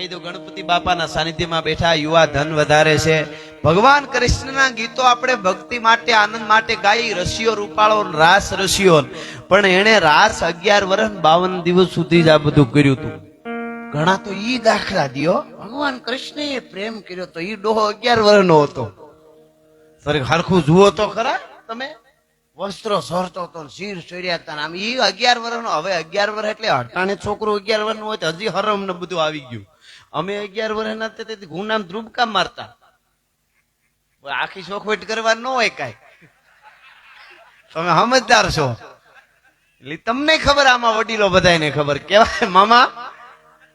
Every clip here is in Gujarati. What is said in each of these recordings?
કહી દઉં ગણપતિ બાપાના સાનિધ્યમાં બેઠા યુવા ધન વધારે છે. ભગવાન કૃષ્ણના ગીતો આપણે ભક્તિ માટે, આનંદ માટે ગાઈ, રસિયો, રૂપાળો, રાસ, રસિયો. પણ એણે રાસ અગિયાર વર્ષ બાવન દિવસ સુધી જ આ બધું કર્યું હતું. ઘણા તો ઈ દાખલા દિયો. ભગવાન કૃષ્ણએ પ્રેમ કર્યો તો ઈ ડોહો અગિયાર વર્ષનો હતો. સર, હરખું જુઓ તો ખરા તમે. વસ્ત્રો સોરતો હતો શીર સોર્યા હતા આમ ઈ અગિયાર વર્ષનો હવે અગિયાર વર્ષ એટલે અટાણે છોકરો અગિયાર વર્ષનો હોય તો હજી હરમ ને બધું આવી ગયું. અમે અગિયાર વર્ષના તેથી ગુનામ ધ્રુબકા મારતા. આખી ચોખવટ કરવા ન હોય કાંઈ. તમે સમજદાર છો. એટલે તમને ખબર આમાં વડીલો બધાને ખબર. કેવાય મામા,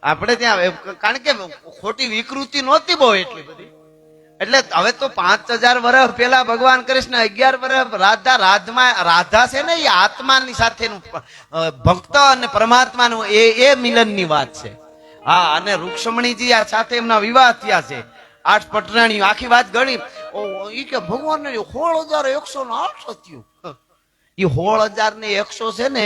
આપણે ત્યાં કારણ કે ખોટી વિકૃતિ નહોતી બહુ એટલી બધી. એટલે હવે તો પાંચ હજાર વર્ષ પહેલા ભગવાન કૃષ્ણ અગિયાર વર્ષ રાધા રાધમાં રાધા છે ને એ આત્માની સાથેનું ભક્ત અને પરમાત્માનું એ એ મિલનની વાત છે. હા, અને રૂક્ષમણીજી આ સાથે એમના વિવાહ થયા છે. આઠ પટરાણી આખી વાત ગણી. ઈ કે ભગવાન સોળ હજાર એકસો ને આઠ થયું. એ સોળ હજાર ને એકસો છે ને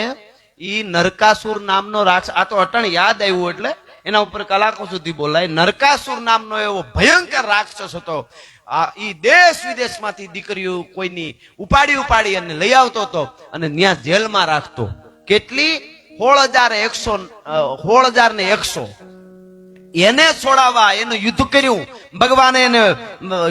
એ નરકાસુર નામનો રાક્ષસ આ તો અટણ યાદ આવ્યું એટલે, એના ઉપર કલાકો સુધી બોલાય. નરકાસુર નામનો એવો ભયંકર રાક્ષસ હતો. આ ઈ દેશ વિદેશમાંથી દીકરીઓ કોઈની ઉપાડી ઉપાડી અને લઈ આવતો હતો અને ત્યાં જેલમાં રાખતો. કેટલી? સોળ હજાર એકસો સોળ હજાર ને એકસો. એને છોડાવવા, એનું યુદ્ધ કર્યું. ભગવાને એને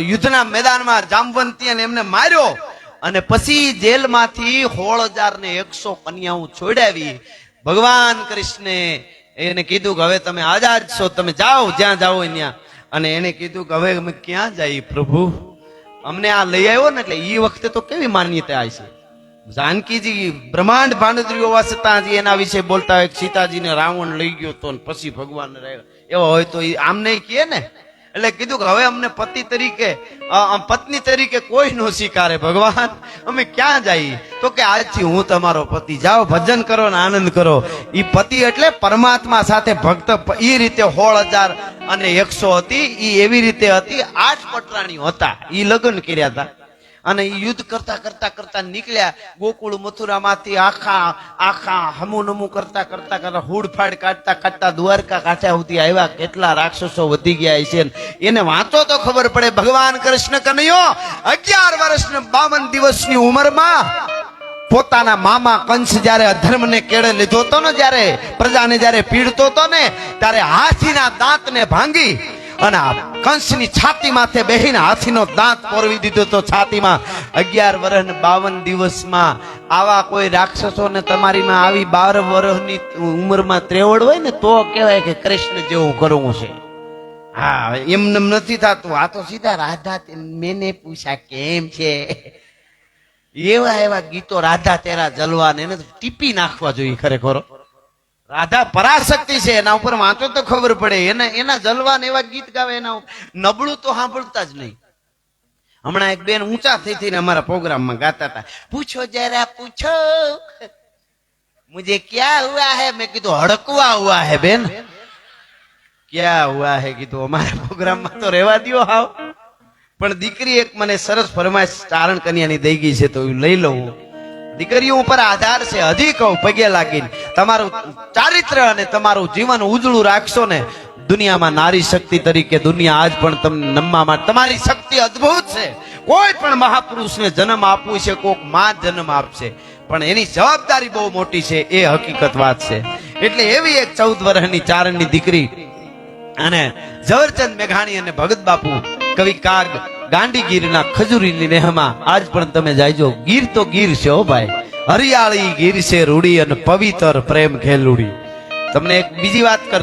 યુદ્ધના મેદાનમાં જામવંતી અને એમને માર્યો. અને પછી જેલમાંથી સોળ હજાર ને એકસો કન્યાઓ છોડાવી. ભગવાન કૃષ્ણે એને કીધું કે હવે તમે આઝાદ છો, તમે જાઓ, જ્યાં જાઓ ત્યાં અને એને કીધું કે હવે અમે ક્યાં જઈએ પ્રભુ? અમને આ લઈ આવ્યો ને એટલે એ વખતે તો કેવી માન્યતા આવી છે? જાનકીજી બ્રહ્માંડ ભાંડત્રી હોવા છતાં હજી એના વિશે બોલતા હોય સીતાજીને રાવણ લઈ ગયો તો ને પછી ભગવાન એવો હોય તો ઈ આમ નહીં કહે ને. એટલે કીધું કે હવે અમને પતિ તરીકે પત્ની તરીકે કોઈ નો સ્વીકારે ભગવાન. અમે ક્યાં જઈએ? તો કે આજથી હું તમારો પતિ. જાઓ, ભજન કરો ને આનંદ કરો. એ પતિ એટલે પરમાત્મા સાથે ભક્ત એ રીતે સોળ હજાર અને એકસો હતી એ એવી રીતે હતી, આઠ પટરાણીઓ હતા. એ લગ્ન કર્યા હતા. અને યુદ્ધ કરતા કરતા કરતા નીકળ્યા. ગોકુળ મથુરામાંથી આખા આખા હમુ નમુ કરતા કરતા કરતા હુડફાડ કાઢતા કાઢતા દ્વારકા કાંઠા સુધી આવ્યા. કેટલા રાક્ષસો વધી ગયા છે એને વાંચો તો ખબર પડે, ભગવાન કૃષ્ણ કનૈયો, અગિયાર વર્ષ ને બાવન દિવસની ઉંમરમાં પોતાના મામા કંસ જ્યારે અધર્મને કેળે લીધો હતો ને જ્યારે, પ્રજાને જ્યારે પીડતો હતો ને, ત્યારે હાથીના દાંતને ભાંગી અને કંસની છાતી માથે બેહીને હાથીનો દાંત પોરવી દીધો તો છાતીમાં અગિયાર વર્ષ બાવન દિવસમાં આવા કોઈ રાક્ષસોને તમારીમાં આવી બાર વર્ષની ઉંમરમાં ત્રેવડ હોય ને, તો કહેવાય કે કૃષ્ણ જેવું કરવું છે. હા, એમને નથી થતું. આ તો સીધા રાધા મેને પૂછા કેમ છે? એવા એવા ગીતો રાધા તેરા જલવા ને એને ટીપી નાખવા જોઈએ ખરેખર. રાધા પરાશક્તિ છે, એના ઉપર વાંચો તો ખબર પડે. એને, એના જલવાન એવા ગીત ગાવે, એના નબળું તો સાંભળતા જ નહીં. હમણાં એક બેન ઊંચા થઈ થઈને અમારા પ્રોગ્રામમાં ગાતા હતા. પૂછો જરા, પૂછો. મુજે ક્યાં હુઆ હે? મેં કીધું, હડકવા હુઆ હે બેન. ક્યાં હુઆ હે? કીધું, અમારા પ્રોગ્રામમાં તો રહેવા દો હાવ. પણ દીકરી એક મને સરસ ફરમાઈશ, ચારણ કન્યાની દઈ ગઈ છે, તો લઈ લઉં. દીકરીઓ ઉપર આધાર છે, હજી કહું, પગે લાગીને. તમારું ચારિત્ર અને તમારું જીવન ઉજળું રાખશો ને, દુનિયામાં નારી શક્તિ તરીકે દુનિયા આજ પણ તમને નમવામાં તમારી શક્તિ અદ્ભુત છે. કોઈ પણ મહાપુરુષને જન્મ આપવું છે, કોકમાં જન્મ આપશે. પણ એની જવાબદારી બહુ મોટી છે, એ હકીકત વાત છે. એટલે એવી એક ચૌદ વર્ષની ચારણની દીકરી અને ઝવરચંદ મેઘાણી અને ભગત બાપુ, કવિ કાગ ગાંડીગીરના ખજૂરીની નેહમાં આજ પણ તમે જાયજો. ગીર તો ગીર છે હો ભાઈ. હરિયાળી ગીર છે રૂડી અને પવિત્ર પ્રેમ ખેલુડી તમને એક બીજી વાત કર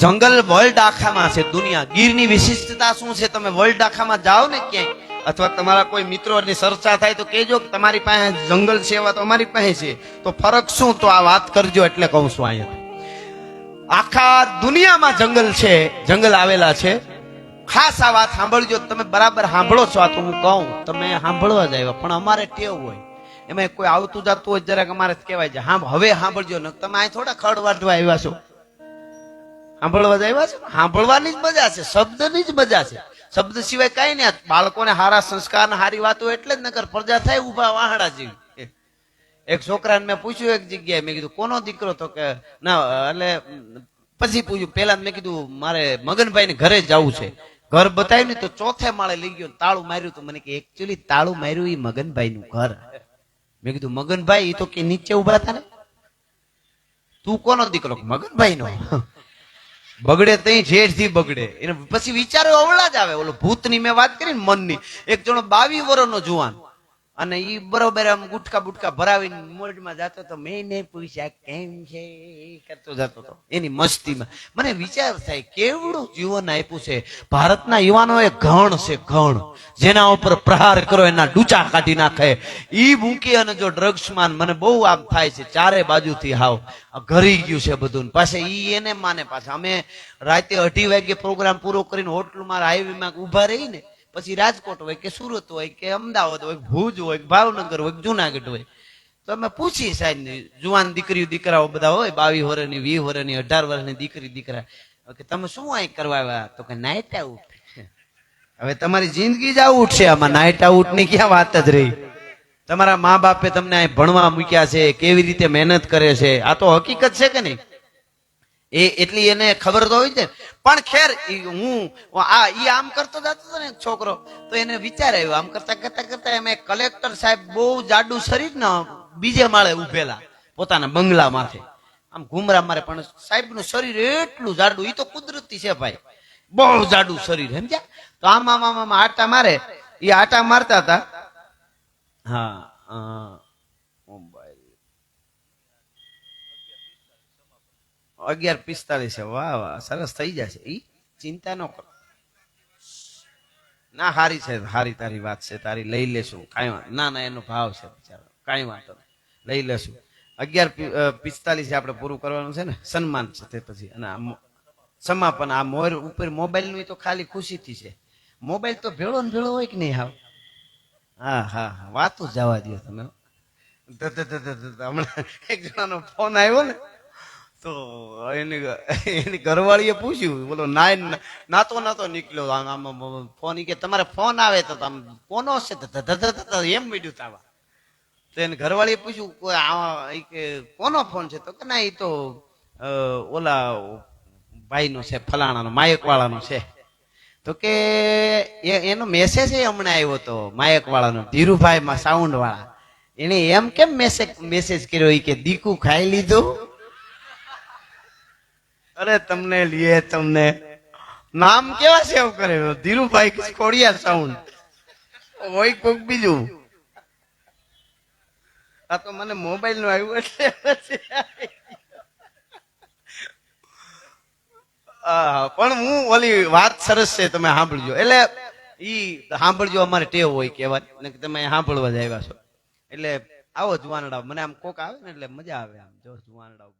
જંગલ વર્લ્ડ આખામાં છે, દુનિયા. ગીરની વિશિષ્ટતા શું છે? તમે વર્લ્ડ આખામાં જાઓ ને ક્યાંય, અથવા તમારા કોઈ મિત્રોની ચર્ચા થાય તો કહેજો કે તમારી પાસે જંગલ એવા તો અમારી પાસે છે. તો ફરક શું? તો આ વાત કરજો એટલે કહું છું અહીંયા. આખા દુનિયામાં જંગલ છે, જંગલ આવેલા છે. ખાસ આ વાત સાંભળજો, તમે બરાબર સાંભળો છો આ તો હું કહું. તમે સાંભળવા જ આવ્યા, પણ અમારે ટેવ હોય. એમાં કોઈ આવતું જતું હોય, જરાક અમારે કહેવાય છે. હા હવે સાંભળજો, ને તમે અહીં થોડા ખડ વાટવા આવ્યા છો. સાંભળવા જ આવ્યા છો? સાંભળવાની જ મજા છે, શબ્દની જ મજા છે. શબ્દ સિવાય કઈ નહીં બાળકોને સારા સંસ્કાર સારી વાતો એટલે જ નકર પ્રજા થાય ઊભા વાહડા જેવી. એક છોકરાને મેં પૂછ્યું એક જગ્યાએ, મેં કીધું, કોનો દીકરો તો કે? ના, એટલે પછી પૂછ્યું પેલા મેં કીધું, મારે મગનભાઈ ને ઘરે જવું છે. ઘર બતાવ્યું ને તો ચોથે માળે લઈ ગયો તાળું માર્યું મને કે એકચ્યુઅલી તાળું માર્યું એ મગનભાઈ નું ઘર. મેં કીધું, મગનભાઈ એ તો કે નીચે ઊભા હતા ને? તું કોનો દીકરો? મગનભાઈ નો બગડે તઈ જેઠથી બગડે. એને પછી વિચારો અવળા જ આવે. ઓલો ભૂતની મેં વાત કરી ને મનની. એક જણો બાવી વર્ષનો જુવાન. અને ઈ બરોબર આમ ગુટકા બુટકા ભરાવીને મોજમાં જતો તો મેં ને પૂછ્યા, કેમ છે? કરતો જતો હતો એની મસ્તીમાં. મને વિચાર થાય, કેવડું જીવન આપ્યું છે. ભારતના યુવાનોએ ઘણ છે ઘણ. જેના ઉપર પ્રહાર કરો, એના ડૂચા કાઢી નાખે. ઈ મૂકી અને જો ડ્રગ્સ માન બહુ આમ થાય છે, ચારે બાજુથી હાવ. ઘરી ગયું છે બધું પાછા ઈ એને માને પાછા. અમે રાતે અઢી વાગે પ્રોગ્રામ પૂરો કરીને હોટલમાં હાઈવેમાં ઊભા રહી ને પછી રાજકોટ હોય કે સુરત હોય કે અમદાવાદ હોય, ભુજ હોય ભાવનગર હોય જુનાગઢ હોય. તો અમે પૂછીએ સાહેબ જુવાન દીકરીઓ, દીકરાઓ બધા હોય, બાવીસ વર્ષની, વીસ વર્ષની, અઢાર વર્ષની દીકરી, દીકરા. કે, તમે શું અહીં કરવા આવ્યા? તો કે, નાઇટ આઉટ. હવે તમારી જિંદગી જ આઉટ છે, આમાં નાઇટ આઉટની ક્યાં વાત જ રહી? તમારા મા બાપે તમને અહીં ભણવા મૂક્યા છે, કેવી રીતે મહેનત કરે છે? આ તો હકીકત છે કે નહીં? એ એટલી એને ખબર તો હોય છે પણ ખેર હું, આ, ઈ આમ કરતો જતો હતો ને છોકરો. તો એને વિચાર આવ્યો, આમ કરતા કરતા કરતા એમ કલેક્ટર સાહેબ બહુ જાડું શરીર ને, બીજે માળે ઉભેલા પોતાના બંગલા માથે. આમ ઘુમરા મારે, પણ સાહેબનું શરીર એટલું જાડું એ તો કુદરતી છે ભાઈ. બહુ જાડું શરીર, સમજ્યા? તો આમ આમ આમ આટા મારે એ આટા મારતા હતા. હા અ, મોબાઈલ અગિયાર પિસ્તાલીસ વાહ વાહ, સરસ થઈ જશે. ઈ ચિંતા ન કરો. ના, હારી છે, હારી તારી વાત છે. તારી લઈ લેશું. કાંઈ વાંધો ના ના, એનો ભાવ છે બિચારો. કાંઈ વાંધો નહીં. લઈ લેશું. અગિયાર પિસ્તાલીસ આપણે પૂરું કરવાનું છે ને, સન્માન છે તે પછી. અને સમાપન, આ મોર, ઉપર મોબાઈલનું તો ખાલી ખુશીથી છે. મોબાઈલ તો ભેળો ને ભેળો હોય કે નહીં હાવ? હા હા હા. વાતો જવા દો તમે હમણાં એક જણાનો ફોન આવ્યો ને. તો એની એની ઘરવાળીએ પૂછ્યું, બોલો, નાય નાતો નાતો નીકળ્યો. આમ ફોન કે, તમારે ફોન આવે તો આમ કોનો છે? એમ મીડ્યું તાવા. તો એને ઘરવાળીએ પૂછ્યું, કોઈ આ કે કોનો ફોન છે? તો કે, ના એ તો ઓલા ભાઈનો છે, ફલાણાનો, માયકવાળાનો છે. તો કે એનો મેસેજ એ હમણાં આવ્યો હતો માયકવાળાનો ધીરુભાઈ માં સાઉન્ડ વાળા. એને એમ કેમ મેસેજ મેસેજ કર્યો? એ કે, દીકુ ખાઈ લીધું. અરે તમને લીએ તમને. નામ કેવા સેવ કરે? ધીરુભાઈ ખોડિયા સાઉન્ડ હોય કોક બીજું? આ તો મને મોબાઈલનું આવ્યું એટલે પણ હું ઓલી વાત સરસ છે, તમે સાંભળજો. એટલે ઈ સાંભળજો, અમારે ટેવ હોય કહેવાય ને તમે સાંભળવા જ આવ્યા છો. એટલે આવો જુવાનડાવ. મને આમ કોક આવે ને એટલે મજા આવે આમ, જો જુવાનડા